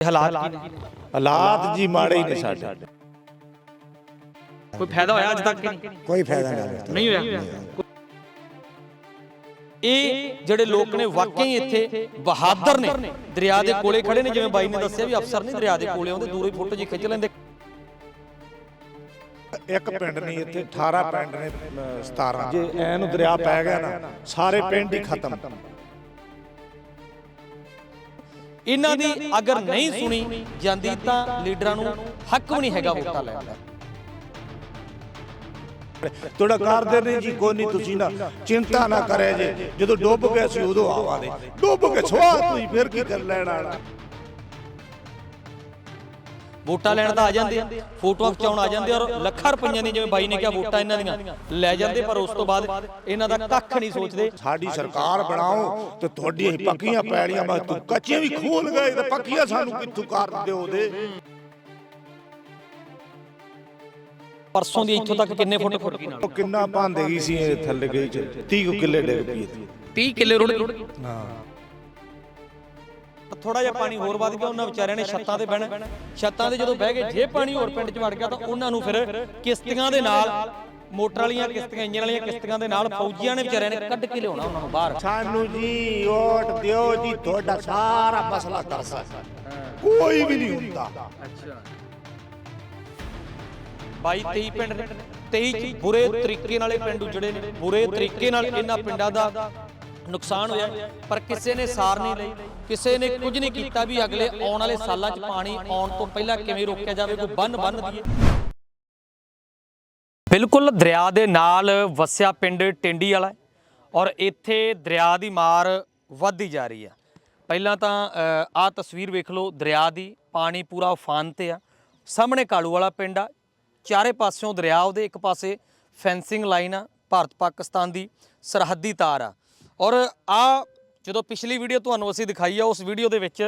ਹਾਲਾਤ ਕੀ ਨੇ? ਹਾਲਾਤ ਜੀ ਮਾੜੇ ਹੀ ਨੇ ਸਾਡੇ। ਕੋਈ ਫਾਇਦਾ ਹੋਇਆ ਅੱਜ ਤੱਕ ਕਿ ਨਹੀਂ? ਕੋਈ ਫਾਇਦਾ ਨਹੀਂ ਹੋਇਆ। ਨਹੀਂ ਹੋਇਆ? ਇਹ ਜਿਹੜੇ ਲੋਕ ਨੇ ਵਾਕਈ ਇੱਥੇ ਬਹਾਦਰ ਨੇ ਦਰਿਆ ਦੇ ਕੋਲੇ ਖੜੇ ਨੇ। ਜਿਵੇਂ ਬਾਈ ਨੇ ਦੱਸਿਆ ਵੀ ਅਫਸਰ ਨਹੀਂ ਦਰਿਆ ਦੇ ਕੋਲੇ ਆਉਂਦੇ ਦੂਰੋਂ ਹੀ ਫੋਟੋ ਜੀ ਖਿੱਚ ਲੈਂਦੇ। ਇੱਕ ਪਿੰਡ ਨਹੀਂ ਇੱਥੇ 18 ਪਿੰਡ ਨੇ ਅਹ 17 ਜੇ ਐ ਨੂੰ ਦਰਿਆ ਪੈ ਗਿਆ ਨਾ ਸਾਰੇ ਪਿੰਡ ਹੀ ਖਤਮ। ਇਹਨਾਂ ਦੀ ਅਗਰ ਨਹੀਂ ਸੁਣੀ ਜਾਂਦੀ ਤਾਂ ਲੀਡਰਾਂ ਨੂੰ ਹੱਕ ਵੀ ਨਹੀਂ ਹੈਗਾ ਵੋਟਾਂ ਲੈਣ ਦਾ। ਤੁਹਾਡਾ ਕਰਦੇ ਨਹੀਂ ਜੀ ਕੋਈ ਨਹੀਂ ਤੁਸੀਂ ਨਾ ਚਿੰਤਾ ਨਾ ਕਰੇ ਜੇ। ਜਦੋਂ ਡੁੱਬ ਗਏ ਸੀ ਉਦੋਂ ਆਵਾਂਗੇ। ਡੁੱਬ ਕੇ ਸਵਾ ਤੁਸੀਂ ਫਿਰ ਕੀ ਕਰ ਲੈਣਾ? ਵੋਟਾਂ ਲੈਣ ਤਾਂ ਆ ਜਾਂਦੇ ਆ ਫੋਟੋਆਂ ਖਿਚਾਉਣ ਆ ਜਾਂਦੇ ਔਰ ਲੱਖਾਂ ਰੁਪਈਆਂ ਦੀ ਜਿਵੇਂ ਬਾਈ ਨੇ ਕਿਹਾ ਵੋਟਾਂ ਇਹਨਾਂ ਦੀਆਂ ਲੈ ਜਾਂਦੇ ਪਰ ਉਸ ਤੋਂ ਬਾਅਦ ਇਹਨਾਂ ਦਾ ਕੱਖ ਨਹੀਂ ਸੋਚਦੇ। ਸਾਡੀ ਸਰਕਾਰ ਬਣਾਓ ਤੇ ਤੁਹਾਡੀਆਂ ਹੀ ਪੱਕੀਆਂ ਪੈੜੀਆਂ ਮੈਂ ਤੂੰ ਕੱਚੀਆਂ ਵੀ ਖੋਲ ਗਏ ਤੇ ਪੱਕੀਆਂ ਸਾਨੂੰ ਕਿੱਥੋਂ ਕਰ ਦਿਓ ਦੇ ਪਰਸੋਂ ਦੀ ਇੱਥੋਂ ਤੱਕ ਕਿੰਨੇ ਫੁੱਟ ਫੁੱਟ ਗਈ ਨਾਲ ਕਿੰਨਾ ਭਾਂਦੇ ਗਈ ਸੀ ਇਹ ਥੱਲੇ ਗਈ ਚ 30 ਕੁ ਕਿੱਲੇ ਡਿੱਗ ਪਈ ਇੱਥੇ। 30 ਕਿੱਲੇ ਰੁੜ ਗਈ ਹਾਂ। ਥੋੜਾ ਜਿਹਾ ਪਾਣੀ ਹੋਰ ਵੱਧ ਗਿਆ ਉਹਨਾਂ ਵਿਚਾਰਿਆਂ ਨੇ ਛੱਤਾਂ ਤੇ ਬਹਿਣਾ। ਛੱਤਾਂ ਤੇ ਜਦੋਂ ਬਹਿ ਗਏ ਜੇ ਪਾਣੀ ਹੋਰ ਪਿੰਡ 'ਚ ਵੜ ਗਿਆ ਤਾਂ ਉਹਨਾਂ ਨੂੰ ਫਿਰ ਕਿਸ਼ਤੀਆਂ ਦੇ ਨਾਲ ਮੋਟਰ ਵਾਲੀਆਂ ਕਿਸ਼ਤੀਆਂ ਇੰਜਨ ਵਾਲੀਆਂ ਕਿਸ਼ਤੀਆਂ ਦੇ ਨਾਲ ਫੌਜੀਆਂ ਨੇ ਵਿਚਾਰਿਆਂ ਨੇ ਕੱਢ ਕੇ ਲਿਆਉਣਾ ਉਹਨਾਂ ਨੂੰ ਬਾਹਰ। ਸਾਨੂੰ ਜੀ ਵੋਟ ਦਿਓ ਜੀ ਤੁਹਾਡਾ ਸਾਰਾ ਮਸਲਾ ਸਕਦਾ ਕੋਈ ਵੀ ਨਹੀਂ ਹੁੰਦਾ। ਅੱਛਾ। 22 23 ਪਿੰਡ ਨੇ। 23 ਚ ਬੁਰੇ ਤਰੀਕੇ ਨਾਲ ਇਹ ਪਿੰਡ ਉਜੜੇ ਨੇ। ਬੁਰੇ ਤਰੀਕੇ ਨਾਲ ਇਹਨਾਂ ਪਿੰਡਾਂ ਦਾ ਨੁਕਸਾਨ ਹੋਇਆ ਪਰ ਕਿਸੇ ਨੇ ਸਾਰ ਨਹੀਂ ਲਈ, ਕਿਸੇ ਨੇ ਕੁਝ ਨਹੀਂ ਕੀਤਾ ਵੀ ਅਗਲੇ ਆਉਣ ਵਾਲੇ ਸਾਲਾਂ 'ਚ ਪਾਣੀ ਆਉਣ ਤੋਂ ਪਹਿਲਾਂ ਕਿਵੇਂ ਰੋਕਿਆ ਜਾਵੇ, ਕੋਈ ਬੰਨ ਬੰਨ ਦਈਏ ਬਿਲਕੁਲ ਦਰਿਆ ਦੇ ਨਾਲ ਵਸਿਆ ਪਿੰਡ ਟਿੰਡੀ ਵਾਲਾ ਔਰ ਇੱਥੇ ਦਰਿਆ ਦੀ ਮਾਰ ਵੱਧਦੀ ਜਾ ਰਹੀ ਆ ਪਹਿਲਾਂ ਤਾਂ ਆਹ ਤਸਵੀਰ ਵੇਖ ਲਓ, ਦਰਿਆ ਦੀ ਪਾਣੀ ਪੂਰਾ ਉਫਾਨ ਤੇ ਆ। ਸਾਹਮਣੇ ਕਾਲੂ ਵਾਲਾ ਪਿੰਡ ਆ। ਚਾਰੇ ਪਾਸਿਓਂ ਦਰਿਆ, ਉਹਦੇ ਇੱਕ ਪਾਸੇ ਫੈਂਸਿੰਗ ਲਾਈਨ ਆ ਭਾਰਤ ਪਾਕਿਸਤਾਨ ਦੀ ਸਰਹੱਦੀ ਤਾਰ ਆ। ਔਰ ਆ ਜਦੋਂ ਪਿਛਲੀ ਵੀਡੀਓ ਤੁਹਾਨੂੰ ਅਸੀਂ ਦਿਖਾਈ ਆ, ਉਸ ਵੀਡੀਓ ਦੇ ਵਿੱਚ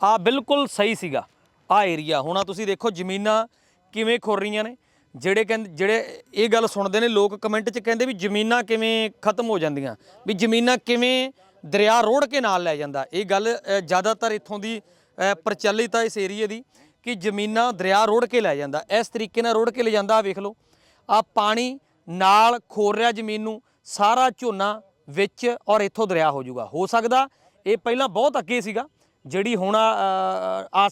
ਆ ਬਿਲਕੁਲ ਸਹੀ ਸੀਗਾ ਆ ਏਰੀਆ ਹੁਣ ਆ ਤੁਸੀਂ ਦੇਖੋ ਜ਼ਮੀਨਾਂ ਕਿਵੇਂ ਖੁਰ ਰਹੀਆਂ ਨੇ, ਜਿਹੜੇ ਕਹਿੰਦੇ ਜਿਹੜੇ ਇਹ ਗੱਲ ਸੁਣਦੇ ਨੇ, ਲੋਕ ਕਮੈਂਟ 'ਚ ਕਹਿੰਦੇ ਵੀ ਜ਼ਮੀਨਾਂ ਕਿਵੇਂ ਖਤਮ ਹੋ ਜਾਂਦੀਆਂ, ਵੀ ਜ਼ਮੀਨਾਂ ਕਿਵੇਂ ਦਰਿਆ ਰੋੜ ਕੇ ਨਾਲ ਲੈ ਜਾਂਦਾ। ਇਹ ਗੱਲ ਜ਼ਿਆਦਾਤਰ ਇੱਥੋਂ ਦੀ ਪ੍ਰਚਲਿਤ ਆ ਇਸ ਏਰੀਏ ਦੀ ਕਿ ਜ਼ਮੀਨਾਂ ਦਰਿਆ ਰੋੜ ਕੇ ਲੈ ਜਾਂਦਾ। ਇਸ ਤਰੀਕੇ ਨਾਲ ਰੋੜ ਕੇ ਲੈ ਜਾਂਦਾ ਆ ਵੇਖ ਲਓ। ਆ ਪਾਣੀ ਨਾਲ ਖੋਰ ਰਿਹਾ ਜ਼ਮੀਨ ਨੂੰ, ਸਾਰਾ ਝੋਨਾ ਵਿੱਚ ਔਰ ਇੱਥੋਂ ਦਰਿਆ ਹੋ ਜਾਊਗਾ। ਹੋ ਸਕਦਾ ਇਹ ਪਹਿਲਾਂ ਬਹੁਤ ਅੱਗੇ ਸੀਗਾ, ਜਿਹੜੀ ਹੁਣ ਆ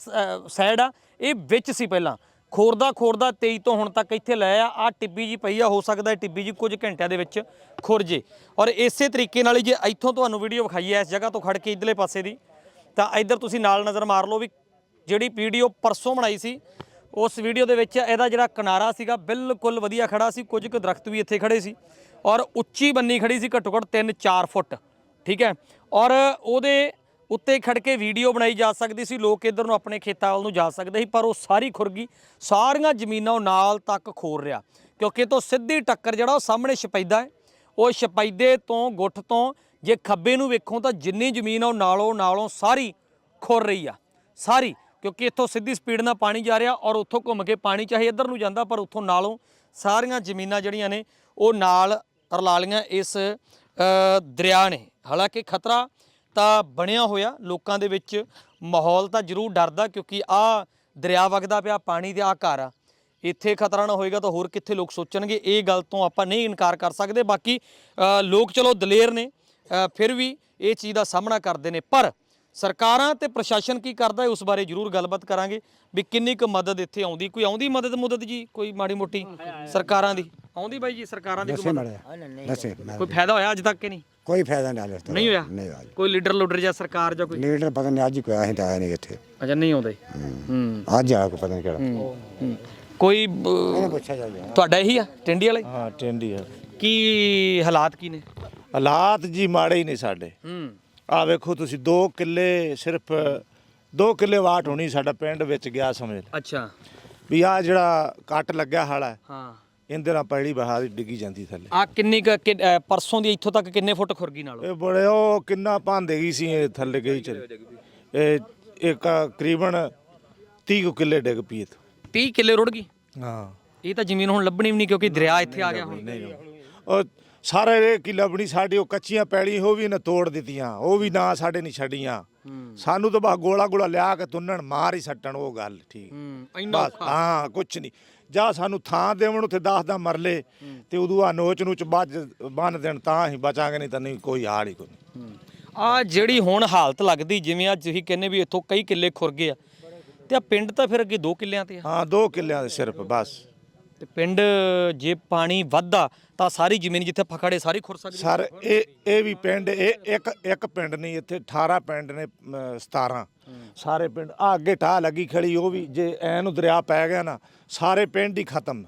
ਸਾਈਡ ਆ, ਇਹ ਵਿੱਚ ਸੀ ਪਹਿਲਾਂ। ਖੋਰਦਾ ਖੋਰਦਾ 23 ਤੋਂ ਹੁਣ ਤੱਕ ਇੱਥੇ ਲੈ ਆ ਆ ਟਿੱਬੀ ਜੀ ਪਈ ਆ, ਹੋ ਸਕਦਾ ਇਹ ਟਿੱਬੀ ਜੀ ਕੁਝ ਘੰਟਿਆਂ ਦੇ ਵਿੱਚ ਖੁਰ ਜੇ। ਔਰ ਇਸੇ ਤਰੀਕੇ ਨਾਲ ਹੀ ਜੇ ਇੱਥੋਂ ਤੁਹਾਨੂੰ ਵੀਡੀਓ ਵਿਖਾਈ ਹੈ, ਇਸ ਜਗ੍ਹਾ ਤੋਂ ਖੜ ਕੇ ਇਧਰਲੇ ਪਾਸੇ ਦੀ, ਤਾਂ ਇੱਧਰ ਤੁਸੀਂ ਨਾਲ ਨਜ਼ਰ ਮਾਰ ਲਓ ਵੀ ਜਿਹੜੀ ਵੀਡੀਓ ਪਰਸੋਂ ਬਣਾਈ ਸੀ, ਉਸ ਵੀਡੀਓ ਦੇ ਵਿੱਚ ਇਹਦਾ ਜਿਹੜਾ ਕਿਨਾਰਾ ਸੀਗਾ, ਬਿਲਕੁਲ ਵਧੀਆ ਖੜਾ ਸੀ, ਕੁਝ ਕੁ ਦਰਖਤ ਵੀ ਇੱਥੇ ਖੜੇ ਸੀ। ਔਰ ਉੱਚੀ ਬੰਨੀ ਖੜੀ ਸੀ ਘੱਟੋ ਘੱਟ 3-4 ਫੁੱਟ, ਠੀਕ ਹੈ? ਔਰ ਉਹਦੇ ਉੱਤੇ ਖੜ ਕੇ ਵੀਡੀਓ ਬਣਾਈ ਜਾ ਸਕਦੀ ਸੀ, ਲੋਕ ਇੱਧਰ ਨੂੰ ਆਪਣੇ ਖੇਤਾਂ ਵੱਲ ਨੂੰ ਜਾ ਸਕਦੇ ਸੀ, ਪਰ ਉਹ ਸਾਰੀ ਖੁਰਗੀ ਸਾਰੀਆਂ ਜ਼ਮੀਨਾਂ ਉਹ ਨਾਲ ਤੱਕ ਖੋਰ ਰਿਹਾ, ਕਿਉਂਕਿ ਇਹ ਤੋਂ ਸਿੱਧੀ ਟੱਕਰ ਜਿਹੜਾ ਉਹ ਸਾਹਮਣੇ ਛਪੈਦਾ ਹੈ, ਉਹ ਛਪੈਦੇ ਤੋਂ ਗੁੱਠ ਤੋਂ ਜੇ ਖੱਬੇ ਨੂੰ ਵੇਖੋ ਤਾਂ ਜਿੰਨੀ ਜ਼ਮੀਨ ਆ ਉਹ ਨਾਲੋਂ ਨਾਲੋਂ ਸਾਰੀ ਖੁਰ ਰਹੀ ਆ, ਸਾਰੀ, ਕਿਉਂਕਿ ਇੱਥੋਂ ਸਿੱਧੀ ਸਪੀਡ ਨਾਲ ਪਾਣੀ ਜਾ ਰਿਹਾ ਔਰ ਉੱਥੋਂ ਘੁੰਮ ਕੇ ਪਾਣੀ ਚਾਹੇ ਇੱਧਰ ਨੂੰ ਜਾਂਦਾ ਪਰ ਉੱਥੋਂ ਨਾਲੋਂ ਸਾਰੀਆਂ ਜ਼ਮੀਨਾਂ ਜਿਹੜੀਆਂ ਨੇ ਉਹ ਨਾਲ ਤਰਲਾਲੀਆਂ ਇਸ ਦਰਿਆ ਨੇ। ਹਾਲਾਂਕਿ ਖਤਰਾ ਤਾਂ ਬਣਿਆ ਹੋਇਆ, ਲੋਕਾਂ ਦੇ ਵਿੱਚ ਮਾਹੌਲ ਤਾਂ ਜ਼ਰੂਰ ਡਰਦਾ ਕਿਉਂਕਿ ਆ ਦਰਿਆ ਵਗਦਾ ਪਿਆ, ਪਾਣੀ ਦੇ ਆ ਘਰ ਆ। ਇੱਥੇ ਖਤਰਾ ਨਾ ਹੋਏਗਾ ਤਾਂ ਹੋਰ ਕਿੱਥੇ ਲੋਕ ਸੋਚਣਗੇ? ਇਹ ਗੱਲ ਤੋਂ ਆਪਾਂ ਨਹੀਂ ਇਨਕਾਰ ਕਰ ਸਕਦੇ। ਬਾਕੀ ਲੋਕ ਚਲੋ ਦਲੇਰ ਨੇ ਫਿਰ ਵੀ ਇਹ ਚੀਜ਼ ਦਾ ਸਾਹਮਣਾ ਕਰਦੇ ਨੇ। ਪਰ ਸਰਕਾਰਾਂ ਤੇ ਪ੍ਰਸ਼ਾਸਨ ਕੀ ਕਰਦਾ ਹੈ ਉਸ ਬਾਰੇ ਜ਼ਰੂਰ ਗੱਲਬਾਤ ਕਰਾਂਗੇ ਵੀ ਕਿੰਨੀ ਕੁ ਮਦਦ ਇੱਥੇ ਆਉਂਦੀ ਕੋਈ ਆਉਂਦੀ ਮਦਦ ਮੁਦਦ ਜੀ ਕੋਈ ਮਾੜੀ ਮੋਟੀ ਸਰਕਾਰਾਂ ਦੀ? ਆਉਂਦੀ ਬਾਈ ਜੀ ਸਰਕਾਰਾਂ ਦੀ ਕੋਈ ਮਦਦ? ਮੜਿਆ ਦੱਸੇ ਮੈਂ- ਕੋਈ ਫਾਇਦਾ ਹੋਇਆ ਅੱਜ ਤੱਕ ਕਿ ਨਹੀਂ? ਕੋਈ ਫਾਇਦਾ ਨਹੀਂ ਹਾਲੇ। ਨਹੀਂ ਹੋਇਆ? ਨਹੀਂ ਹੋਇਆ। ਕੋਈ ਲੀਡਰ ਲੁਡਰ ਜਾਂ ਸਰਕਾਰ ਜਾਂ ਕੋਈ? ਲੀਡਰ ਪਤਾ ਨਹੀਂ ਅੱਜ ਹੀ ਕੋਈ ਆਇਆ ਨਹੀਂ ਤਾਂ ਆਇਆ ਨਹੀਂ ਇੱਥੇ। ਅਜਾ ਨਹੀਂ ਆਉਂਦੇ। ਹੂੰ। ਅੱਜ ਆਇਆ ਕੋਈ ਪਤਾ ਨਹੀਂ ਕਿਹੜਾ। ਹੂੰ। ਕੋਈ ਅਹ, ਇਹਨੇ ਪੁੱਛਿਆ ਜਾ ਗਿਆ ਤੁਹਾਡਾ ਇਹੀ ਆ? ਟਿੰਡੀ ਵਾਲੇ ਹਾਂ ਟੈਂਡੀ ਆ। ਕੀ ਹਾਲਾਤ ਕੀ ਨੇ? ਹਾਲਾਤ ਜੀ ਮਾੜੇ ਹੀ ਨੇ ਸਾਡੇ। ਹੂੰ। ਆ ਵੇਖੋ ਤੁਸੀਂ 2 ਕਿੱਲੇ ਸਿਰਫ 2 ਕਿੱਲੇ ਵਾਟ ਹੋਣੀ ਸਾਡਾ ਪਿੰਡ ਵਿੱਚ ਗਿਆ ਸਮਝ ਲਓ। ਅੱਛਾ। ਵੀ ਆ ਜਿਹੜਾ ਕੱਟ ਲੱਗਿਆ ਹਾਲਾ ਹੈ, ਹਾਂ ਇਹਦੇ ਨਾਲ ਪਹਿਲੀ ਬਹਾ ਦੀ ਡਿੱਗੀ ਜਾਂਦੀ ਥੱਲੇ। ਆ ਕਿੰਨੀ ਕੁ ਕਿ- ਅਹ, ਪਰਸੋਂ ਦੀ ਇੱਥੋਂ ਤੱਕ ਕਿੰਨੇ ਫੁੱਟ ਖੁਰਗੀ ਨਾਲ? ਇਹ ਬੜੇ ਉਹ ਕਿੰਨਾ ਭਾਂਦੇ ਗਈ ਸੀ ਇਹ ਥੱਲੇ ਗਈ ਚਲ। ਇਹ ਇੱਕ ਕਰੀਬਨ 30 ਕੁ ਕਿੱਲੇ ਡਿੱਗ ਪਈ ਇੱਥੋਂ। 30 ਕਿੱਲੇ ਰੁੜ ਗਈ? ਹਾਂ। ਇਹ ਤਾਂ ਜ਼ਮੀਨ ਹੁਣ ਲੱਭਣੀ ਵੀ ਨਹੀਂ ਕਿਉਂਕਿ ਦਰਿਆ ਇੱਥੇ ਆ ਗਿਆ ਹੁਣ। ਉਹ ਸਾਰੇ ਇਹ ਕੀ ਲੱਭਣੀ ਸਾਡੀ ਉਹ ਕੱਚੀਆਂ ਪੈੜੀ ਉਹ ਵੀ ਨਾ ਤੋੜ ਦਿੱਤੀਆਂ ਉਹ ਵੀ ਨਾ ਸਾਡੇ ਨਹੀਂ ਛੱਡੀਆਂ। ਸਾਨੂੰ ਤਾਂ ਬਸ ਗੋਲਾ ਗੋਲਾ ਲਿਆ ਕੇ ਤੁੰਨਣ ਮਾਰ ਹੀ ਸੱਟਣ ਉਹ ਗੱਲ ਠੀਕ। ਬਸ ਹਾਂ ਕੁਛ ਨਹੀਂ। ਜਾਂ ਸਾਨੂੰ ਥਾਂ ਦੇਵਣ ਉੱਥੇ 10 ਦਾ ਮਰਲੇ ਤੇ ਉਦੋਂ ਆ ਨੋਚ ਨੂੰ ਚ ਬੱਜ ਬੰਨ ਦੇਣ ਤਾਂ ਹੀ ਬਚਾਂਗੇ ਨਹੀਂ ਤਾਂ ਨਹੀਂ ਕੋਈ ਹਾਲ ਹੀ ਕੋਈ। ਆ ਜਿਹੜੀ ਹੁਣ ਹਾਲਤ ਲੱਗਦੀ ਜਿਵੇਂ ਆ ਤੁਸੀਂ ਕਹਿੰਦੇ ਵੀ ਇੱਥੋਂ ਕਈ ਕਿੱਲੇ ਖੁਰ ਗਏ ਆ ਤੇ ਆ ਪਿੰਡ ਤਾਂ ਫਿਰ ਅੱਗੇ 2 ਕਿੱਲਿਆਂ ਤੇ ਆ। ਹਾਂ ਦੋ ਕਿੱਲਿਆਂ ਦੇ ਸਿਰਫ ਬਸ। ਤੇ ਪਿੰਡ ਜੇ ਪਾਣੀ ਵੱਧਦਾ ਤਾਂ ਸਾਰੀ ਜ਼ਮੀਨ ਜਿੱਥੇ ਫਖੜੇ ਸਾਰੀ ਖੁਰ ਸਕਦੀ ਸਰ ਇਹ ਇਹ ਵੀ ਪਿੰਡ ਇਹ ਇੱਕ ਇੱਕ ਪਿੰਡ ਨਹੀਂ ਇੱਥੇ 18 ਪਿੰਡ ਨੇ ਅਮ, 17 ਸਾਰੇ ਪਿੰਡ ਆ ਅੱਗੇ ਢਾਹ ਲੱਗੀ ਖੜੀ ਉਹ ਵੀ ਜੇ ਐ ਨੂੰ ਦਰਿਆ ਪੈ ਗਿਆ ਨਾ ਸਾਰੇ ਪਿੰਡ ਹੀ ਖਤਮ।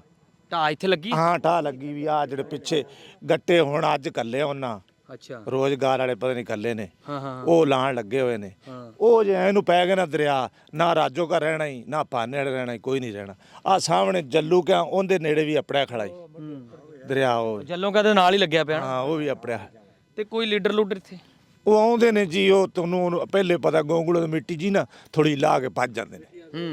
ਢਾਹ ਇੱਥੇ ਲੱਗੀ? ਹਾਂ ਢਾਹ ਲੱਗੀ ਵੀ ਆ ਜਿਹੜੇ ਪਿੱਛੇ ਗੱਟੇ ਹੁਣ ਅੱਜ ਕੱਲੇ ਉਹਨਾਂ। ਅੱਛਾ। ਰੋਜ਼ਗਾਰ ਵਾਲੇ ਪਤਾ ਨਹੀਂ ਕੱਲੇ ਨੇ। ਹਾਂ ਹਾਂ ਉਹ ਲਾਣ ਲੱਗੇ ਹੋਏ ਨੇ। ਹਾਂ। ਉਹ ਜੇ ਇਹਨੂੰ ਪੈ ਗਿਆ ਨਾ ਦਰਿਆ ਨਾ ਰਾਜੋ ਕਾ ਰਹਿਣਾ ਹੀ ਨਾ ਪਾਨੇ ਵਾਲੇ ਰਹਿਣਾ ਹੀ ਕੋਈ ਨਹੀਂ ਰਹਿਣਾ। ਆ ਸਾਹਮਣੇ ਜੱਲੂ ਕਿਆ ਉਹਦੇ ਨੇੜੇ ਵੀ ਅਪੜਿਆ ਖੜਾ ਹੀ। ਦਰਿਆ ਉਹ। ਜੱਲੋਂ ਕਹਦੇ ਨਾਲ ਹੀ ਲੱਗਿਆ ਪਿਆ ਨਾ। ਹਾਂ ਉਹ ਵੀ ਅਪੜਿਆ ਤੇ ਕੋਈ ਲੀਡਰ ਲੂਡਰ ਇੱਥੇ? ਉਹ ਆਉਂਦੇ ਨੇ ਜੀ ਉਹ ਤੁਹਾਨੂੰ ਉਹਨੂੰ ਪਹਿਲੇ ਪਤਾ ਗੋਂਗਲੋ ਦੀ ਮਿੱਟੀ ਜੀ ਨਾ ਥੋੜੀ ਲਾ ਕੇ ਭੱਜ ਜਾਂਦੇ ਨੇ।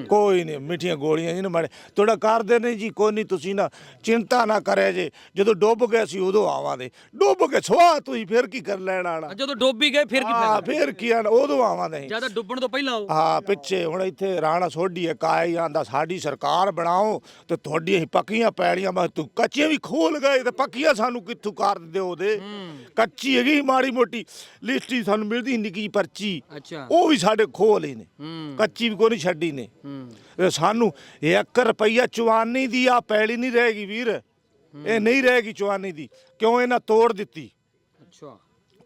ਕੋਈ ਨਹੀਂ ਮਿੱਠੀਆਂ ਗੋਲੀਆਂ ਜੀ ਨਾ ਮਾੜੇ ਥੋੜਾ ਕਰਦੇ ਨੇ ਜੀ ਕੋਈ ਨਹੀਂ ਤੁਸੀਂ ਨਾ ਚਿੰਤਾ ਨਾ ਕਰਿਆ ਜੇ। ਜਦੋਂ ਡੁੱਬ ਗਏ ਸੀ ਉਦੋਂ ਆਵਾਂਗੇ। ਡੁੱਬ ਕੇ ਸਵਾ ਤੁਸੀਂ ਫਿਰ ਕੀ ਕਰ ਲੈਣ ਆਣਾ? ਜਦੋਂ ਡੁੱਬ ਹੀ ਗਏ ਫਿਰ ਕੀ ਹਾਂ ਫਾਇਦਾ? ਫਿਰ ਕੀ ਆਣਾ ਉਦੋਂ ਆਵਾਂਗੇ। ਜ਼ਿਆਦਾ ਡੁੱਬਣ ਤੋਂ ਪਹਿਲਾਂ ਆਓ ਹਾਂ ਪਿੱਛੇ ਹੁਣ ਇੱਥੇ ਰਾਣਾ ਸੋਢੀ ਕਾਇ ਆਂਦਾ ਸਾਡੀ ਸਰਕਾਰ ਬਣਾਓ ਤੇ ਤੁਹਾਡੀ ਅਸੀਂ ਪੱਕੀਆਂ ਪੈੜੀਆਂ ਮੈਂ ਤੂੰ ਕੱਚੀਆਂ ਵੀ ਖੋਲ ਗਏ ਤੇ ਪੱਕੀਆਂ ਸਾਨੂੰ ਕਿੱਥੋਂ ਕਰ ਦਿਓ ਦੇ ਕੱਚੀ ਹੈਗੀ ਮਾੜੀ ਮੋਟੀ ਲਿਸਟੀ ਸਾਨੂੰ ਮਿਲਦੀ ਨਿੱਕੀ ਜਿਹੀ ਪਰਚੀ। ਅੱਛਾ। ਉਹ ਵੀ ਸਾਡੇ ਖੋਲ ਹੀ ਨੇ। ਹੂੰ। ਕੱਚੀ ਵੀ ਕੋਈ ਨਹੀਂ ਛੱਡੀ ਨੇ। ਹੂੰ। ਤੇ ਸਾਨੂੰ 1 ਰੁਪਈਆ ਚਵਾਨੀ ਦੀ ਆ ਪੈਲੀ ਨਹੀਂ ਰਹੇਗੀ ਵੀਰ। ਇਹ ਨਹੀਂ ਰਹੇਗੀ ਚਵਾਨੀ ਦੀ। ਕਿਉਂ ਇਹਨਾਂ ਤੋੜ ਦਿੱਤੀ? ਅੱਛਾ।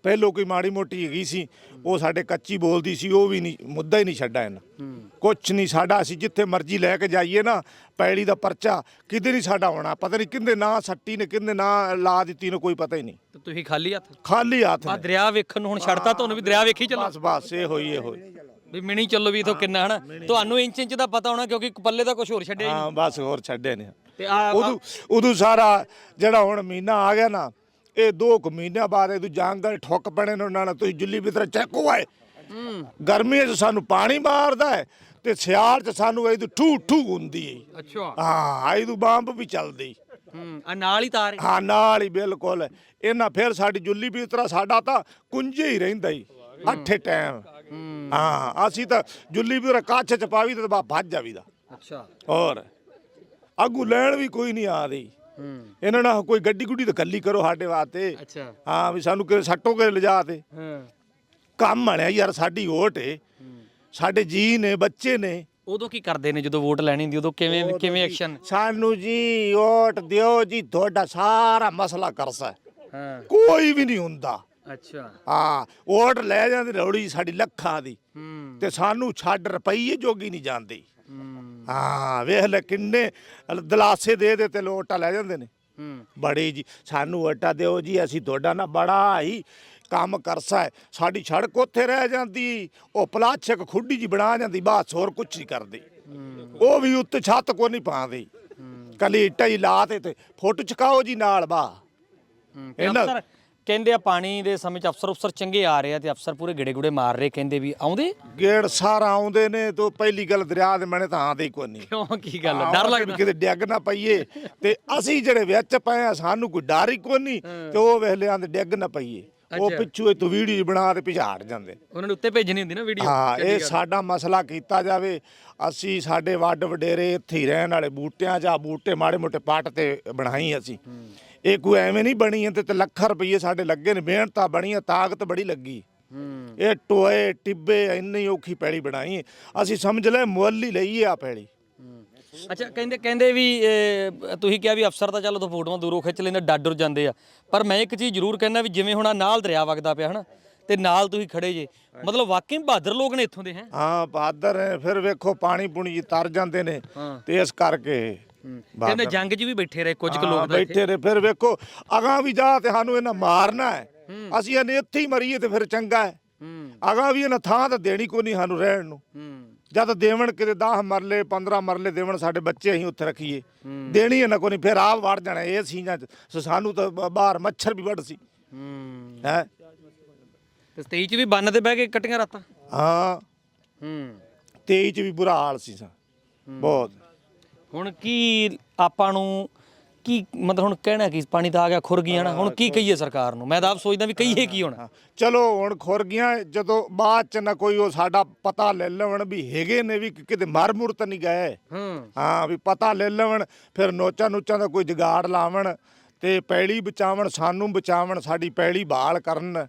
ਪਹਿਲੋਂ ਕੋਈ ਮਾੜੀ ਮੋਟੀ ਹੈਗੀ ਸੀ ਉਹ ਸਾਡੇ ਕੱਚੀ ਬੋਲਦੀ ਸੀ ਉਹ ਵੀ ਨਹੀਂ ਮੁੱਦਾ ਹੀ ਨਹੀਂ ਛੱਡਾ ਇਹਨਾਂ। ਹੂੰ। ਕੁਛ ਨਹੀਂ ਸਾਡਾ ਅਸੀਂ ਜਿੱਥੇ ਮਰਜ਼ੀ ਲੈ ਕੇ ਜਾਈਏ ਨਾ ਪੈਲੀ ਦਾ ਪਰਚਾ ਕਿਤੇ ਨਹੀਂ ਸਾਡਾ ਹੋਣਾ ਪਤਾ ਨਹੀਂ ਕਿੰਦੇ ਨਾਂ ਸੱਟੀ ਨੇ ਕਿੰਦੇ ਨਾਂ ਲਾ ਦਿੱਤੀ ਨੇ ਕੋਈ ਪਤਾ ਹੀ ਨਹੀਂ। ਤੇ ਤੁਸੀਂ ਖਾਲੀ ਹੱਥ? ਖਾਲੀ ਹੱਥ ਆ ਨੇ। ਦਰਿਆ ਵੇਖਣ ਨੂੰ ਹੁਣ ਛੱਡਤਾ ਤੁਹਾਨੂੰ ਵੀ ਦਰਿਆ ਵੇਖੀ ਚੱਲੋ ਬਸ ਬਸ ਇਹ ਹੋਈ ਇਹ ਹੋਈ ਵੀ ਮਿਣੀ ਚੱਲੋ ਵੀ ਇਥੋਂ ਕਿੰਨਾ ਹਨਾ? ਤੁਹਾਨੂੰ ਇੰਚ ਇੰਚ ਦਾ ਪਤਾ ਹੋਣਾ ਕਿਉਂਕਿ ਪੱਲੇ ਦਾ ਕੁਝ ਹੋਰ ਛੱਡਿਆ ਹੀ ਨਹੀਂ। ਹਾਂ ਬਸ ਹੋਰ ਛੱਡੇ ਨੇ ਤੇ ਆ ਉਦੋਂ ਉਦੋਂ ਸਾਰਾ ਜਿਹੜਾ ਹੁਣ ਮਹੀਨਾ ਆ ਗਿਆ ਨਾ ਇਹ ਦੋ ਕੁ ਮਹੀਨਿਆਂ ਬਾਅਦ ਇਹ ਜੰਗਲ ਠੁੱਕ ਪਣੇ ਨੇ ਉਹਨਾਂ ਨਾਲ ਤੁਸੀਂ ਜੁੱਲੀ ਬਿਤਰ ਚੈੱਕੋ ਆਏ ਹੂੰ। ਗਰਮੀਆਂ 'ਚ ਸਾਨੂੰ ਪਾਣੀ ਮਾਰਦਾ ਹੈ ਤੇ ਸਿਆਲ 'ਚ ਸਾਨੂੰ ਇਹਦੀ ਠੂ ਠੂ ਹੁੰਦੀ ਹੈ ਅੱਛਾ। ਹਾਂ ਇਹਦੂ ਬੰਬ ਵੀ ਚੱਲਦੀ। ਹੂੰ ਆ ਨਾਲ ਹੀ ਤਾਰ ਹਾਂ ਨਾਲ ਹੀ ਬਿਲਕੁਲ। ਇਹਨਾਂ ਫਿਰ ਸਾਡੀ ਜੁੱਲੀ ਵੀ ਤਰ੍ਹਾਂ ਸਾਡਾ ਤਾਂ ਕੁੰਝੇ ਹੀ ਰਹਿੰਦਾ ਹੀ ਅੱਠੇ ਟਾਈਮ ਹਾਂ। ਅਸੀਂ ਤਾਂ ਜੁੱਲੀ ਵੀ ਕੱਛ ਚ ਪਾਵੀ ਤੇ ਬਾ ਭੱਜ ਜਾਵੀਦਾ। ਅੱਛਾ। ਹੋਰ ਆਗੂ ਲੈਣ ਵੀ ਕੋਈ ਨਹੀਂ ਆ ਰਹੀ। ਇਹਨਾਂ ਨਾਲ ਕੋਈ ਗੱਡੀ ਗੁੱਡੀ ਤਾਂ ਕੱਲੀ ਕਰੋ ਸਾਡੇ ਵਾਸਤੇ। ਅੱਛਾ। ਹਾਂ ਵੀ ਸਾਨੂੰ ਕਿ ਸੱਟੋ ਕੇ ਲਿਜਾ ਤੇ। ਹਾਂ। ਕੰਮ ਬਣਿਆ ਯਾਰ ਸਾਡੀ ਓਟ ਏ। ਸਾਡੇ ਜੀ ਨੇ ਬੱਚੇ ਨੇ। ਉਦੋਂ ਕੀ ਕਰਦੇ ਨੇ ਜਦੋਂ ਵੋਟ ਲੈਣੀ ਹੁੰਦੀ ਉਦੋਂ ਕਿਵੇਂ ਕਿਵੇਂ ਐਕਸ਼ਨ ਸਾਨੂੰ ਜੀ ਓਟ ਦਿਓ ਜੀ ਤੁਹਾਡਾ ਸਾਰਾ ਮਸਲਾ ਕਰਸਾ। ਹਾਂ। ਕੋਈ ਵੀ ਨਹੀਂ ਹੁੰਦਾ। ਅੱਛਾ। ਹਾਂ ਓਟ ਲੈ ਜਾਂਦੇ ਰੌੜੀ ਸਾਡੀ ਲੱਖਾਂ ਦੀ। ਤੇ ਸਾਨੂੰ ਛੱਡ ਰੁਪਈਏ ਜੋਗੀ ਨਹੀਂ ਜਾਂਦੀ। ਹੂੰ। ਵੇਖ ਲੈ ਕਿੰਨੇ ਦਲਾਸੇ ਦੇ ਦੇ ਤੇ ਲੋਟਾ ਲੈ ਜਾਂਦੇ ਨੇ। ਹੂੰ। ਬੜੀ ਜੀ ਸਾਨੂੰ ਓਟਾ ਦਿਓ ਜੀ ਅਸੀਂ ਤੁਹਾਡਾ ਨਾ ਬੜਾ ਹੀ ਕੰਮ ਕਰਸਾ ਹੈ। ਸਾਡੀ ਸੜਕ ਉੱਥੇ ਰਹਿ ਜਾਂਦੀ ਉਹ ਪਲਾਸਟਿਕ ਖੁੱਡੀ ਜੀ ਬਣਾ ਜਾਂਦੀ ਬਾਸ ਹੋਰ ਕੁਝ ਨਹੀਂ ਕਰਦੇ। ਉਹ ਵੀ ਉੱਤੇ ਛੱਤ ਕੋ ਨਹੀਂ ਪਾਉਂਦੇ। ਕੱਲੀ ਇੱਟਾਂ ਹੀ ਲਾ ਤੇ ਤੇ ਫੋਟੋ ਚਕਾਓ ਜੀ ਨਾਲ ਬਾ ਹੂੰ, ਤੇ ਇਹਨਾਂ- ਅਫਸਰ ਕਹਿੰਦੇ ਆ ਪਾਣੀ ਦੇ ਸਮੇਂ ਚ ਅਫਸਰ ਅਫਸਰ ਚੰਗੇ ਆ ਰਹੇ ਆ ਤੇ ਅਫਸਰ ਪੂਰੇ ਗੇੜੇ ਗੁੜੇ ਮਾਰ ਰਹੇ ਕਹਿੰਦੇ ਵੀ ਆਉਂਦੇ? ਗੇੜ ਸਾਰਾ ਆਉਂਦੇ ਨੇ ਤੇ ਪਹਿਲੀ ਗੱਲ ਦਰਿਆ ਦੇ ਮਣੇ ਤਾਂ ਆਉਂਦੇ ਹੀ ਕੋਈ ਨਹੀਂ। ਕਿਉਂ? ਕੀ ਗੱਲ ਡਰ ਲੱਗਦਾ। ਕਿਤੇ ਡਿੱਗ ਨਾ ਪਈਏ ਤੇ ਅਸੀਂ ਜਿਹੜੇ ਵਿੱਚ ਪਏ ਆ ਸਾਨੂੰ ਕੋਈ ਡਰ ਹੀ ਕੋਈ ਨਹੀਂ ਤੇ ਉਹ ਵੇਖਲਿਆਂ ਦੇ ਡਿੱਗ ਨਾ ਪਈਏ। ਉਹ। ਪਿੱਛੂ ਇਹ ਵੀਡੀਓ ਬਣਾ ਤੇ ਪਿਛਾੜ ਜਾਂਦੇ। ਉਹਨਾਂ ਨੇ ਉੱਤੇ ਭੇਜਣੀ ਹੁੰਦੀ ਨਾ ਵੀਡੀਓ ਹਾਂ ਇਹ ਸਾਡਾ ਮਸਲਾ ਕੀਤਾ ਜਾਵੇ ਅਸੀਂ ਸਾਡੇ ਵੱਡ ਵਡੇਰੇ ਇੱਥੇ ਰਹਿਣ ਵਾਲੇ ਬੂਟਿਆਂ ਆ ਬੂਟੇ ਮਾੜੇ ਮੋਟੇ ਪੱਟ ਤੇ ਬਣਾਈ ਅਸੀਂ। ਇਹ ਕੋਈ ਐਵੇਂ ਨਹੀਂ ਬਣੀ ਹੈ ਤੇ ਤੇ ਲੱਖਾਂ ਰੁਪਏ ਸਾਡੇ ਲੱਗੇ ਨੇ। ਮਿਹਨਤਾਂ ਬਣੀਆਂ ਤਾਕਤ ਬੜੀ ਲੱਗੀ। ਹੂੰ। ਇਹ ਟੋਏ ਟਿੱਬੇ ਇੰਨੀ ਔਖੀ ਪੈੜੀ ਬਣਾਈ ਅਸੀਂ ਸਮਝ ਲੈ ਮੁੱਲ ਹੀ ਲਈਏ ਆ ਪੈੜੀ ਅੱਛਾ ਕਹਿੰਦੇ ਕਹਿੰਦੇ ਵੀ ਤੁਸੀਂ ਕਿਹਾ ਵੀ ਅਫਸਰ ਤਾਂ ਚੱਲ ਤੋਂ ਫੋਟੋਆਂ ਦੂਰੋਂ ਖਿੱਚ ਲੈਂਦੇ ਡੱਡ ਡੁਰ ਜਾਂਦੇ ਆ। ਪਰ ਮੈਂ ਇੱਕ ਚੀਜ਼ ਜ਼ਰੂਰ ਕਹਿੰਦਾ ਵੀ ਜਿਵੇਂ ਹੁਣ ਨਾਲ ਦਰਿਆ ਵਗਦਾ ਪਿਆ ਹਨਾ ਤੇ ਨਾਲ ਤੁਸੀਂ ਖੜੇ ਜੇ। ਮਤਲਬ ਵਾਕਈ ਬਹਾਦਰ ਲੋਕ ਨੇ ਇੱਥੋਂ ਦੇ ਹੈ? ਹਾਂ ਬਹਾਦਰ ਹੈ ਫਿਰ ਵੇਖੋ ਪਾਣੀ ਪੁਣੀ ਤਰ ਜਾਂਦੇ ਨੇ ਹਾਂ। ਤੇ ਇਸ ਕਰਕੇ ਕਹਿੰਦੇ ਜੰਗ 'ਚ ਵੀ ਬੈਠੇ ਰਹੇ ਕੁਝ ਕੁ ਲੋਕ ਤਾਂ ਇੱਥੇ। ਬੈਠੇ ਨੇ ਫਿਰ ਵੇਖੋ ਅਗਾਂ ਵੀ ਜਾ ਤੇ ਸਾਨੂੰ ਇਹਨਾਂ ਮਾਰਨਾ ਹੈ। ਅਸੀਂ ਇਹਨੇ ਇੱਥੇ ਹੀ ਮਰੀਏ ਤੇ ਫਿਰ ਚੰਗਾ ਹੈ। ਹੂੰ। ਅਗਾਂ ਵੀ ਇਹਨਾਂ ਥਾਂ ਤਾਂ ਦੇਣੀ ਕੋਈ ਨਹੀਂ ਸਾਨੂੰ ਰਹਿਣ ਨੂੰ। ਹੂੰ। ਜਦ ਦੇਵਣ ਕਿਤੇ 10 ਮਰਲੇ 15 ਮਰਲੇ ਦੇਵਣ ਸਾਡੇ ਬੱਚੇ ਅਸੀਂ ਉੱਥੇ ਰੱਖੀਏ। ਦੇਣੀ ਇਹਨਾਂ ਕੋਈ ਨਹੀਂ ਫਿਰ ਆਪ ਵੜ ਜਾਣਾ। ਇਹ ਸੀਆਂ ਚ। ਸੋ ਸਾਨੂੰ ਤਾਂ ਬ- ਬਾਹਰ ਮੱਛਰ ਵੀ ਵੱਢ ਸੀ। ਹੂੰ। ਹੈ? ਤੇ 23 'ਚ ਵੀ ਬੰਨ ਤੇ ਬਹਿ ਕੇ ਕੱਟੀਆਂ ਰਾਤਾਂ? ਹਾਂ। ਹੂੰ। 23 ਚ ਵੀ ਬੁਰਾ ਹਾਲ ਸੀ ਸਾ। ਬਹੁਤ। ਹੁਣ ਕੀ ਆਪਾਂ ਨੂੰ ਕੀ ਮਤਲਬ ਹੁਣ ਕਹਿਣਾ ਕੀ ਪਾਣੀ ਤਾਂ ਆ ਗਿਆ ਖੁਰ ਗਿਆ ਨਾ ਹੁਣ ਕੀ ਕਹੀਏ ਸਰਕਾਰ ਨੂੰ? ਮੈਂ ਤਾਂ ਆਪ ਸੋਚਦਾ ਵੀ ਕਹੀਏ ਕੀ ਹੁਣ? ਚਲੋ ਹੁਣ ਖੁਰ ਗਿਆ ਜਦੋਂ ਬਾਅਦ ਚ ਨਾ ਕੋਈ ਉਹ ਸਾਡਾ ਪਤਾ ਲੈ ਲੈਣ ਵੀ ਹੈਗੇ ਨੇ ਵੀ ਕਿਤੇ ਮਰ ਮੁਰ ਤਾਂ ਨਹੀਂ ਗਏ। ਹੂੰ। ਵੀ ਪਤਾ ਲੈ ਲੈਣ ਫਿਰ ਨੋਚਾਂ ਨੂਚਾਂ ਦਾ ਕੋਈ ਜੁਗਾੜ ਲਾਵਣ ਤੇ ਪੈਲੀ ਬਚਾਵਣ ਸਾਨੂੰ ਬਚਾਵਣ ਸਾਡੀ ਪੈਲੀ ਬਹਾਲ ਕਰਨ।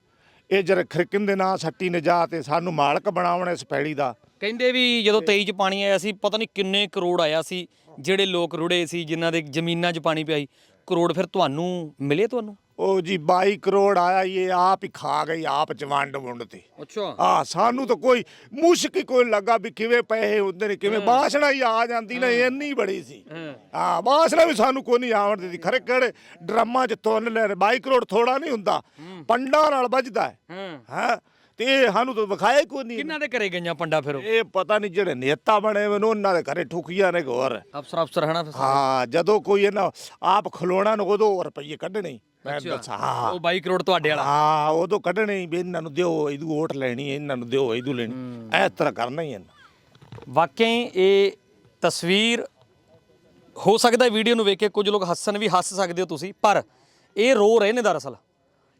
ਇਹ ਜਰ ਖਰਕਿੰ ਦੇ ਨਾਂ ਸੱਟੀ ਨਜਾ ਤੇ ਸਾਨੂੰ ਮਾਲਕ ਬਣਾਉਣ ਇਸ ਪੈਲੀ ਦਾ। ਕਹਿੰਦੇ ਵੀ ਜਦੋਂ 23 ਚ ਪਾਣੀ ਆਇਆ ਸੀ, ਪਤਾ ਨਹੀਂ ਕਿੰਨੇ ਕਰੋੜ ਆਇਆ ਸੀ, ਜਿਹੜੇ ਲੋਕ ਰੁੜੇ ਸੀ, ਜਿਨ੍ਹਾਂ ਦੇ ਜ਼ਮੀਨਾਂ 'ਚ ਪਾਣੀ ਪਿਆ ਸੀ ਕਰੋੜ ਫਿਰ ਤੁਹਾਨੂੰ ਮਿਲੇ ਤੁਹਾਨੂੰ? ਉਹ ਜੀ 22 ਕਰੋੜ ਆਇਆ ਇਹ ਆਪ ਹੀ ਖਾ ਗਈ ਆਪ ਚ ਵੰਡ ਵੁੰਡ ਤੇ। ਅੱਛਾ। ਆ ਸਾਨੂੰ ਤਾਂ ਕੋਈ ਮੁਸ਼ਕ ਹੀ ਕੋਈ ਲੱਗਾ ਵੀ ਕਿਵੇਂ ਪੈਸੇ ਹੁੰਦੇ ਨੇ ਕਿਵੇਂ ਬਾਸ਼ਣਾ ਹੀ ਆ ਜਾਂਦੀ ਨਾ ਇੰਨੀ ਬੜੀ ਸੀ। ਹਾਂ। ਬਾਸ਼ਣਾ ਵੀ ਸਾਨੂੰ ਕੋਈ ਨਹੀਂ ਆਵਣ ਦਿੱਤੀ ਖਰੇ ਕਿਹੜੇ ਡਰਮਾਂ 'ਚ ਤੁੰਨ ਲੈ 22 ਕਰੋੜ ਥੋੜਾ ਨਹੀਂ ਹੁੰਦਾ। ਪੰਡਾਂ ਨਾਲ ਵੱਜਦਾ ਹੈ। ਹਾਂ। ਤੇ ਇਹ ਸਾਨੂੰ ਤਾਂ ਵਿਖਾਇਆ ਕੋਈ ਨਹੀਂ। ਕਿੰਨਾਂ ਦੇ ਘਰੇ ਗਈਆਂ ਪੰਡਾ ਫਿਰ? ਇਹ ਪਤਾ ਨਹੀਂ ਜਿਹੜੇ ਨੇਤਾ ਬਣੇ ਹੋਏ ਨੇ ਉਹਨਾਂ ਦੇ ਘਰੇ ਠੁਕੀਆਂ ਨੇ ਹੋਰ। ਅਫਸਰ ਅਫਸਰ ਹਨਾ? ਹਾਂ ਜਦੋਂ ਕੋਈ ਇਹਨਾਂ ਆਪ ਖਲੋਣਾ ਨੂੰ ਉਦੋਂ ਰੁਪਈਏ ਕੱਢਣੇ। ਮੈਂ ਦੱਸਾਂ ਹਾਂ। ਉਹ 22 ਕਰੋੜ ਤੁਹਾਡੇ ਵਾਲਾ। ਹਾਂ ਉਦੋਂ ਕੱਢਣੇ ਹੀ ਵੀ ਇਹਨਾਂ ਨੂੰ ਦਿਓ ਇਹਦੂ ਵੋਟ ਲੈਣੀ ਹੈ, ਇਹਨਾਂ ਨੂੰ ਦਿਓ ਇਹਦੂ ਲੈਣੀ। ਇਸ ਤਰ੍ਹਾਂ ਕਰਨਾ ਹੀ ਇਹਨਾਂ। ਵਾਕਈ ਇਹ ਤਸਵੀਰ ਹੋ ਸਕਦਾ ਵੀਡੀਓ ਨੂੰ ਵੇਖ ਕੇ ਕੁਝ ਲੋਕ ਹੱਸਣ ਵੀ ਹੱਸ ਸਕਦੇ ਹੋ ਤੁਸੀਂ ਪਰ ਇਹ ਰੋ ਰਹੇ ਨੇ ਦਰਅਸਲ।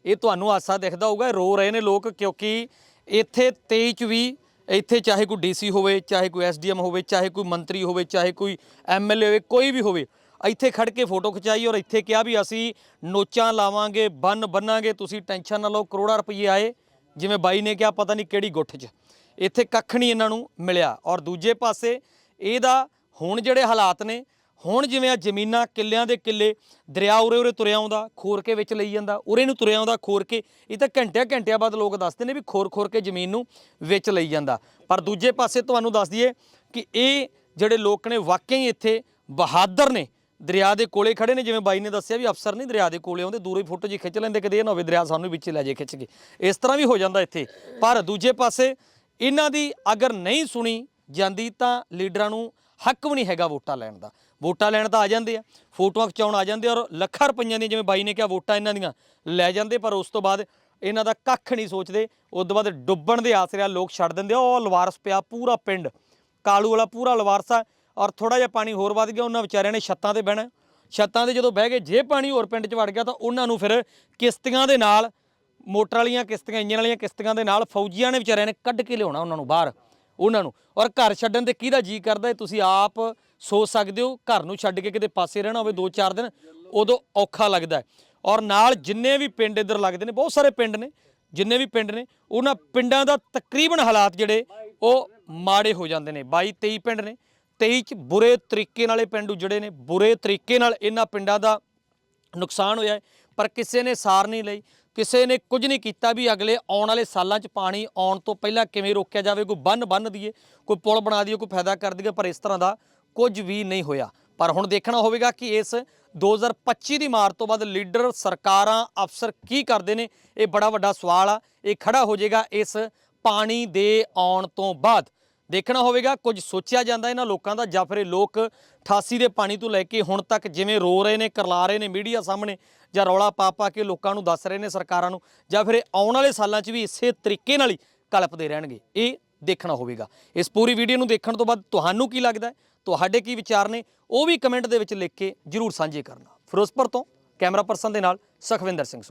ਇਹ ਤੁਹਾਨੂੰ ਹਾਸਾ ਦਿਖਦਾ ਹੋਊਗਾ ਇਹ ਰੋ ਰਹੇ ਨੇ ਲੋਕ ਕਿਉਂਕਿ ਇੱਥੇ 23 ਚ ਵੀ ਇੱਥੇ ਚਾਹੇ ਕੋਈ ਡੀਸੀ ਹੋਵੇ ਚਾਹੇ ਕੋਈ ਐਸਡੀਐਮ ਹੋਵੇ ਚਾਹੇ ਕੋਈ ਮੰਤਰੀ ਹੋਵੇ ਚਾਹੇ ਕੋਈ ਐਮਐਲਏ ਹੋਵੇ ਕੋਈ ਵੀ ਹੋਵੇ ਇੱਥੇ ਖੜ ਕੇ ਫੋਟੋ ਖਿਚਾਈ ਔਰ ਇੱਥੇ ਕਿਹਾ ਵੀ ਅਸੀਂ ਨੋਚਾਂ ਲਾਵਾਂਗੇ, ਬੰਨ ਬੰਨਾਂਗੇ, ਤੁਸੀਂ ਟੈਨਸ਼ਨ ਨਾ ਲਓ, ਕਰੋੜਾਂ ਰੁਪਏ ਆਏ। ਜਿਵੇਂ ਬਾਈ ਨੇ ਕਿਹਾ, ਪਤਾ ਨਹੀਂ ਕਿਹੜੀ ਗੁੱਠ 'ਚ। ਇੱਥੇ ਕੱਖ ਨਹੀਂ ਇਹਨਾਂ ਨੂੰ ਮਿਲਿਆ। ਔਰ ਦੂਜੇ ਪਾਸੇ ਇਹਦਾ ਹੁਣ ਜਿਹੜੇ ਹਾਲਾਤ ਨੇ, ਹੁਣ ਜਿਵੇਂ ਆ ਜ਼ਮੀਨਾਂ ਕਿੱਲਿਆਂ ਦੇ ਕਿੱਲੇ, ਦਰਿਆ ਉਰੇ ਉਰੇ ਤੁਰਿਆ ਆਉਂਦਾ, ਖੋਰ ਕੇ ਵਿੱਚ ਲਈ ਜਾਂਦਾ, ਉਰੇ ਨੂੰ ਤੁਰਿਆ ਆਉਂਦਾ, ਖੋਰ ਕੇ। ਇਹ ਤਾਂ ਘੰਟਿਆਂ ਘੰਟਿਆਂ ਬਾਅਦ ਲੋਕ ਦੱਸਦੇ ਨੇ ਵੀ ਖੋਰ ਖੋਰ ਕੇ ਜ਼ਮੀਨ ਨੂੰ ਵਿੱਚ ਲਈ ਜਾਂਦਾ। ਪਰ ਦੂਜੇ ਪਾਸੇ ਤੁਹਾਨੂੰ ਦੱਸ ਦਈਏ ਕਿ ਇਹ ਜਿਹੜੇ ਲੋਕ ਨੇ, ਵਾਕਈ ਇੱਥੇ ਬਹਾਦਰ ਨੇ। ਦਰਿਆ ਦੇ ਕੋਲੇ ਖੜੇ ਨੇ, ਜਿਵੇਂ ਬਾਈ ਨੇ ਦੱਸਿਆ ਵੀ ਅਫਸਰ ਨਹੀਂ ਦਰਿਆ ਦੇ ਕੋਲੇ ਆਉਂਦੇ, ਦੂਰੋਂ ਹੀ ਫੋਟੋ ਜੀ ਖਿੱਚ ਲੈਂਦੇ, ਕਦੇ ਇਹ ਨਾ ਹੋਵੇ ਦਰਿਆ ਸਾਨੂੰ ਵਿੱਚ ਲੈ ਜੇ ਖਿੱਚ ਕੇ। ਇਸ ਤਰ੍ਹਾਂ ਵੀ ਹੋ ਜਾਂਦਾ ਇੱਥੇ। ਪਰ ਦੂਜੇ ਪਾਸੇ ਇਹਨਾਂ ਦੀ ਅਗਰ ਨਹੀਂ ਸੁਣੀ ਜਾਂਦੀ ਤਾਂ ਲੀਡਰਾਂ ਨੂੰ ਹੱਕ ਵੀ ਨਹੀਂ ਹੈਗਾ ਵੋਟਾਂ ਲੈਣ ਦਾ। ਵੋਟਾਂ ਲੈਣ ਤਾਂ ਆ ਜਾਂਦੇ ਆ, ਫੋਟੋਆਂ ਖਿਚਾਉਣ ਆ ਜਾਂਦੇ ਔਰ ਲੱਖਾਂ ਰੁਪਈਆਂ ਦੀਆਂ, ਜਿਵੇਂ ਬਾਈ ਨੇ ਕਿਹਾ, ਵੋਟਾਂ ਇਹਨਾਂ ਦੀਆਂ ਲੈ ਜਾਂਦੇ, ਪਰ ਉਸ ਤੋਂ ਬਾਅਦ ਇਹਨਾਂ ਦਾ ਕੱਖ ਨਹੀਂ ਸੋਚਦੇ। ਉਸ ਤੋਂ ਬਾਅਦ ਡੁੱਬਣ ਦੇ ਆਸਰੇ ਲੋਕ ਛੱਡ ਦਿੰਦੇ ਆ, ਉਹ ਲਵਾਰਸ ਪਿਆ, ਪੂਰਾ ਪਿੰਡ, ਕਾਲੂ ਵਾਲਾ ਪੂਰਾ ਲਵਾਰਸ ਆ। ਔਰ ਥੋੜਾ ਜਿਹਾ ਪਾਣੀ ਹੋਰ ਵੱਧ ਗਿਆ, ਉਹਨਾਂ ਵਿਚਾਰਿਆਂ ਨੇ ਛੱਤਾਂ ਤੇ ਬਹਿਣਾ। ਛੱਤਾਂ ਤੇ ਜਦੋਂ ਬਹਿ ਗਏ, ਜੇ ਪਾਣੀ ਹੋਰ ਪਿੰਡ 'ਚ ਵੜ ਗਿਆ ਤਾਂ ਉਹਨਾਂ ਨੂੰ ਫਿਰ ਕਿਸ਼ਤੀਆਂ ਦੇ ਨਾਲ, ਮੋਟਰ ਵਾਲੀਆਂ ਕਿਸ਼ਤੀਆਂ ਇੰਜਨ ਵਾਲੀਆਂ ਕਿਸ਼ਤੀਆਂ ਦੇ ਨਾਲ ਫੌਜੀਆਂ ਨੇ ਵਿਚਾਰਿਆਂ ਨੇ ਕੱਢ ਕੇ ਲਿਆਉਣਾ ਉਹਨਾਂ ਨੂੰ ਬਾਹਰ, ਉਹਨਾਂ ਨੂੰ। ਔਰ ਘਰ ਛੱਡਣ ਤੇ ਕਿਹਦਾ ਜੀ ਕਰਦਾ ਹੈ? ਤੁਸੀਂ ਆਪ ਸੋਚ ਸਕਦੇ ਹੋ, ਘਰ ਨੂੰ ਛੱਡ ਕੇ ਕਿਤੇ ਪਾਸੇ ਰਹਿਣਾ ਹੋਵੇ 2-4 ਦਿਨ, ਉਦੋਂ ਔਖਾ ਲੱਗਦਾ ਹੈ। ਔਰ ਨਾਲ ਜਿੰਨੇ ਵੀ ਪਿੰਡ ਇੱਧਰ ਲੱਗਦੇ ਨੇ, ਬਹੁਤ ਸਾਰੇ ਪਿੰਡ ਨੇ, ਜਿੰਨੇ ਵੀ ਪਿੰਡ ਨੇ, ਉਹਨਾਂ ਪਿੰਡਾਂ ਦਾ ਤਕਰੀਬਨ ਹਾਲਾਤ ਜਿਹੜੇ, ਉਹ ਮਾੜੇ ਹੋ ਜਾਂਦੇ ਨੇ। 22 23 ਪਿੰਡ ਨੇ 23 ਚ ਬੁਰੇ ਤਰੀਕੇ ਨਾਲ ਇਹ ਪਿੰਡ ਉਜੜੇ ਨੇ, ਬੁਰੇ ਤਰੀਕੇ ਨਾਲ ਇਹਨਾਂ ਪਿੰਡਾਂ ਦਾ ਨੁਕਸਾਨ ਹੋਇਆ ਹੈ, ਪਰ ਕਿਸੇ ਨੇ ਸਾਰ ਨਹੀਂ ਲਈ, ਕਿਸੇ ਨੇ ਕੁਝ ਨਹੀਂ ਕੀਤਾ ਵੀ ਅਗਲੇ ਆਉਣ ਵਾਲੇ ਸਾਲਾਂ 'ਚ ਪਾਣੀ ਆਉਣ ਤੋਂ ਪਹਿਲਾਂ ਕਿਵੇਂ ਰੋਕਿਆ ਜਾਵੇ, ਕੋਈ ਬੰਨ ਬੰਨ ਦਈਏ ਕੋਈ ਪੁਲ ਬਣਾ ਦਈਏ ਕੋਈ ਫਾਇਦਾ ਕਰ ਦਈਏ ਪਰ ਇਸ ਤਰ੍ਹਾਂ ਦਾ ਕੁਝ ਵੀ ਨਹੀਂ ਹੋਇਆ। ਪਰ ਹੁਣ ਦੇਖਣਾ ਹੋਵੇਗਾ ਕਿ ਇਸ 2025 ਦੀ ਮਾਰ ਤੋਂ ਬਾਅਦ ਲੀਡਰ, ਸਰਕਾਰਾਂ, ਅਫਸਰ ਕੀ ਕਰਦੇ ਨੇ, ਇਹ ਬੜਾ ਵੱਡਾ ਸਵਾਲ ਆ, ਇਹ ਖੜਾ ਹੋ ਜਾਏਗਾ ਇਸ ਪਾਣੀ ਦੇ ਆਉਣ ਤੋਂ ਬਾਅਦ। ਦੇਖਣਾ ਹੋਵੇਗਾ, ਕੁਝ ਸੋਚਿਆ ਜਾਂਦਾ ਇਹਨਾਂ ਲੋਕਾਂ ਦਾ, ਜਾਂ ਫਿਰ ਇਹ ਲੋਕ 88 ਦੇ ਪਾਣੀ ਤੋਂ ਲੈ ਕੇ ਹੁਣ ਤੱਕ ਜਿਵੇਂ ਰੋ ਰਹੇ ਨੇ, ਕਰਲਾ ਰਹੇ ਨੇ ਮੀਡੀਆ ਸਾਹਮਣੇ, ਜਾਂ ਰੌਲਾ ਪਾ ਪਾ ਕੇ ਲੋਕਾਂ ਨੂੰ ਦੱਸ ਰਹੇ ਨੇ ਸਰਕਾਰਾਂ ਨੂੰ, ਜਾਂ ਫਿਰ ਇਹ ਆਉਣ ਵਾਲੇ ਸਾਲਾਂ 'ਚ ਵੀ ਇਸੇ ਤਰੀਕੇ ਨਾਲ ਹੀ ਕਲਪਦੇ ਰਹਿਣਗੇ। ਇਹ ਦੇਖਣਾ ਹੋਵੇਗਾ। ਇਸ ਪੂਰੀ ਵੀਡੀਓ ਨੂੰ ਦੇਖਣ ਤੋਂ ਬਾਅਦ ਤੁਹਾਨੂੰ ਕੀ ਲੱਗਦਾ ਤੁਹਾਡੇ ਕੀ ਵਿਚਾਰ ਨੇ? ਉਹ ਵੀ ਕਮੈਂਟ ਦੇ ਵਿੱਚ ਲਿਖ ਕੇ ਜਰੂਰ ਸਾਂਝੇ ਕਰਨਾ। ਫਿਰੋਜ਼ਪੁਰ ਤੋਂ ਕੈਮਰਾ ਪਰਸਨ ਦੇ ਨਾਲ ਸਖਵਿੰਦਰ ਸਿੰਘ ਸੋ